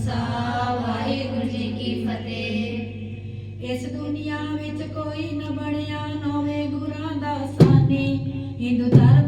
ਖਾਲਸਾ, ਵਾਹਿਗੁਰੂ ਜੀ ਕੀ ਫਤਿਹ। ਇਸ ਦੁਨੀਆ ਵਿੱਚ ਕੋਈ ਨਾ ਬਣਿਆ ਨਵੇਂ ਗੁਰਾਂ ਦਾ ਸਾਨੀ। ਹਿੰਦੂ ਧਰਮ